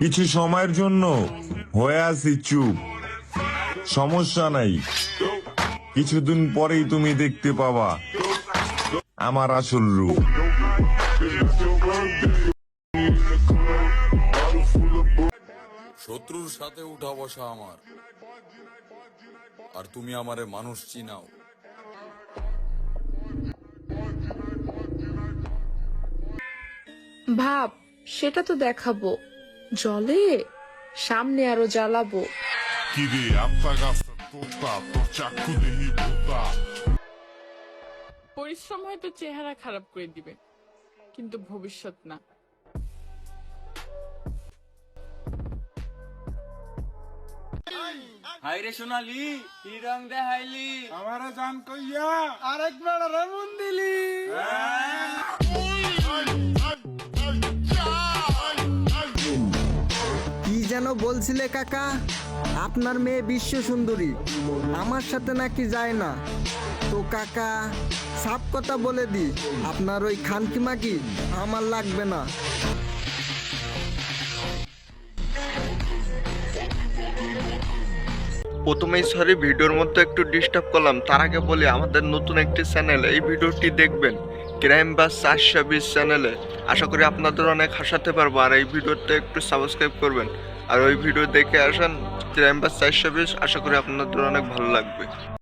কিছু সময়ের জন্য হয়ে আছি চুপ। সমস্যা নাই। কিছুদিন পরেই তুমি দেখতে পাবা আমার আসল রূপ। শত্রুর সাথে উঠা বসা আমার। আর তুমি আমারে মানুষ চিনাও। ভাব সেটা তো দেখাবো। জলে? সামনে আরও জ্বালাবো। কিরে আত্মা গাছটা তোতা তোর চাক্ষু দেহি ভূতা। পরিশ্রম হয়তো চেহারা খারাপ করে দিবে কিন্তু ভবিষ্যৎ না। হাইরে সোনালি কি রং দেখাইলি? আমারে জান কইয়া আরেকবার রামুন দিলি। কি বলছিলে, কাকা? আপনার মেয়ে বিশ্ব সুন্দরী আমার সাথে নাকি যায় না। তো কাকা সাপ কথা বলে দি, আপনার ওই খানকি মাকি আমার লাগবে না। প্রথমেই সরি ভিডিওর মধ্যে একটু ডিস্টার্ব করলাম। তার আগে বলি, আমাদের নতুন একটি চ্যানেল এই ভিডিওটি দেখবেন। ক্রাইম বা চারশো সার্ভিস চ্যানেলে। আশা করি আপনাদের অনেক হাসাতে পারব। আর এই ভিডিওতে একটু সাবস্ক্রাইব করবেন। আর ওই ভিডিও দেখে আসেন ক্রাইম বা চারশো সার্ভিস আশা করি আপনাদের অনেক ভালো লাগবে।